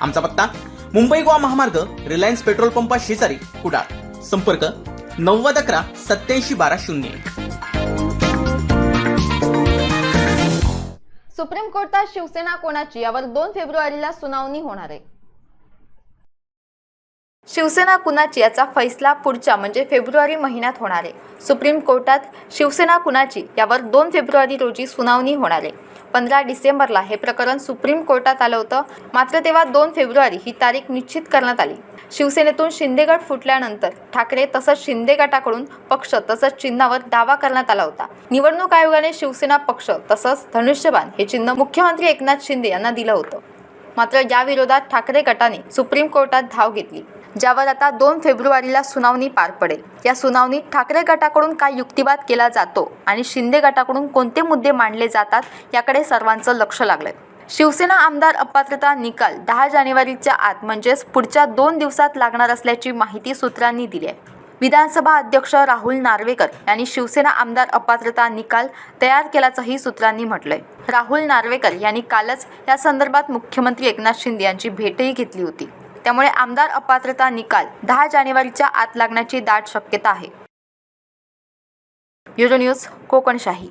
आमचा पत्ता मुंबई गोवा महामार्ग रिलायन्स पेट्रोल पंपा शेजारी कुडाळ. संपर्क नव्वद अकरा सत्याऐंशी बारा शून्य एक. सुप्रीम कोर्टात शिवसेना कोणाची? यावर दोन फेब्रुवारीला सुनावणी होणार आहे. शिवसेना कुणाची? याचा फैसला पुढच्या म्हणजे फेब्रुवारी महिन्यात होणार आहे. सुप्रीम कोर्टात शिवसेना कुणाची? यावर दोन फेब्रुवारी रोजी सुनावणी होणार आहे. पंधरा डिसेंबरला हे प्रकरण सुप्रीम कोर्टात आलं होतं. मात्र तेव्हा दोन फेब्रुवारी ही तारीख निश्चित करण्यात आली. शिवसेनेतून शिंदे गट फुटल्यानंतर ठाकरे तसंच शिंदे गटाकडून पक्ष तसंच चिन्हावर दावा करण्यात आला होता. निवडणूक आयोगाने शिवसेना पक्ष तसंच धनुष्यबाण हे चिन्ह मुख्यमंत्री एकनाथ शिंदे यांना दिलं होतं. मात्र या विरोधात ठाकरे गटाने सुप्रीम कोर्टात धाव घेतली ज्यावर आता दोन फेब्रुवारीला सुनावणी पार पडेल. या सुनावणीत ठाकरे गटाकडून काय युक्तिवाद केला जातो आणि शिंदे गटाकडून कोणते मुद्दे मांडले जातात याकडे सर्वांचं लक्ष लागलंय. शिवसेना आमदार अपात्रता निकाल दहा जानेवारीच्या आत म्हणजेच पुढच्या दोन दिवसात लागणार असल्याची माहिती सूत्रांनी दिली आहे विधानसभा अध्यक्ष राहुल नार्वेकर यांनी शिवसेना आमदार अपात्रता निकाल तयार केल्याचंही सूत्रांनी म्हटलंय. राहुल नार्वेकर यांनी कालच या संदर्भात मुख्यमंत्री एकनाथ शिंदे यांची भेटही घेतली होती. त्यामुळे आमदार अपात्रता निकाल दहा जानेवारीच्या आत लागण्याची दाट शक्यता आहे. Euro news Kokanshahi.